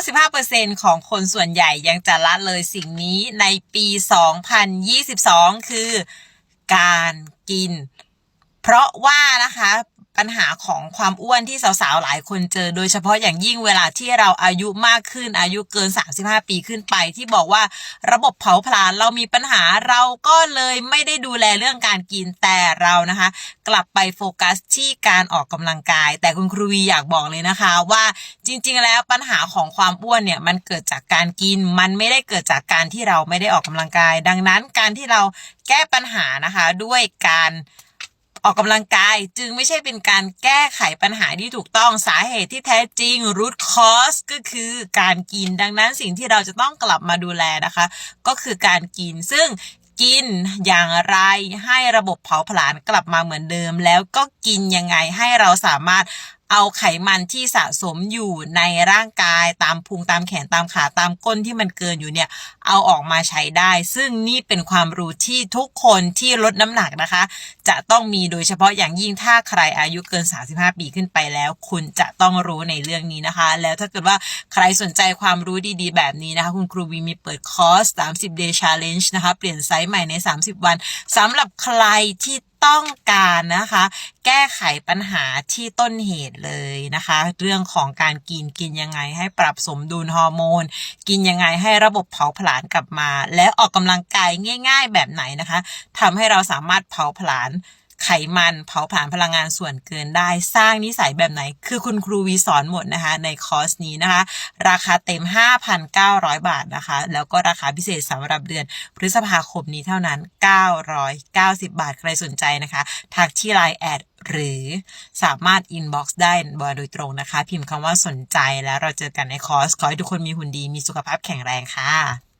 95%ของคนส่วนใหญ่ยังจะละเลยสิ่งนี้ในปี 2022 คือการกิน เพราะว่านะคะ ปัญหาของความอ้วนที่สาวๆ หลายคนเจอ โดยเฉพาะอย่างยิ่งเวลาที่เราอายุมากขึ้นอายุเกิน 35 ปีขึ้นไป ที่บอกว่าระบบเผาผลาญเรามีปัญหาเราก็เลยไม่ได้ดูแลเรื่องการกินแต่เรานะคะ กลับไปโฟกัสที่การออกกำลังกาย แต่คุณครูวีอยากบอกเลยนะคะว่าจริง ๆ แล้วปัญหาของความอ้วนเนี่ยมันเกิดจากการกินมันไม่ได้เกิดจากการที่เราไม่ได้ออกกำลังกาย ดังนั้นการที่เราแก้ปัญหานะคะด้วยการ ออกกำลังกายจึงไม่ใช่เป็นการแก้ไขปัญหาที่ถูกต้องสาเหตุที่แท้จริง root cause ก็คือการกินดังนั้นสิ่งที่เราจะต้องกลับมาดูแลนะคะ ก็คือการกินซึ่งกินอย่างไรให้ระบบเผาผลาญกลับมาเหมือนเดิม แล้วก็กินยังไงให้เราสามารถ เอาไขมันที่สะสมอยู่ในร่างกายตามพุงตามแขนตามขาตามก้นที่มันเกินอยู่เนี่ยเอาออกมาใช้ได้ ซึ่งนี่เป็นความรู้ที่ทุกคนที่ลดน้ำหนักนะคะ จะต้องมีโดยเฉพาะอย่างยิ่งถ้าใครอายุเกิน 35 ปีขึ้นไปแล้ว คุณจะต้องรู้ในเรื่องนี้นะคะ แล้วถ้าเกิดว่าใครสนใจความรู้ดีๆ แบบนี้นะคะ คุณครูวีมีเปิดคอร์ส 30 day challenge นะคะ เปลี่ยนไซส์ใหม่ใน 30 วันสำหรับใครที่ ต้องการนะคะ แก้ไขปัญหาที่ต้นเหตุเลยนะคะ เรื่องของการกินกินยังไงให้ปรับสมดุลฮอร์โมน กินยังไงให้ระบบเผาผลาญกลับมา และออกกำลังกายง่าย ๆ แบบไหนนะคะทำให้เราสามารถเผาผลาญ ไขมันเผาผลาญพลังงานส่วนเกินได้สร้างนิสัยแบบไหน คือคุณครูวีสอนหมดนะคะ ในคอร์สนี้นะคะ ราคาเต็ม 5,900 บาทนะคะ แล้วก็ราคาพิเศษสำหรับเดือนพฤษภาคมนี้เท่านั้น 990 บาทใครสนใจนะคะทักที่ไลน์แอดหรือสามารถอินบ็อกซ์ได้บอยโดยตรงนะคะ พิมพ์คำว่าสนใจแล้วเราเจอกันในคอร์ส ขอให้ทุกคนมีหุ่นดีมีสุขภาพแข็งแรงค่ะ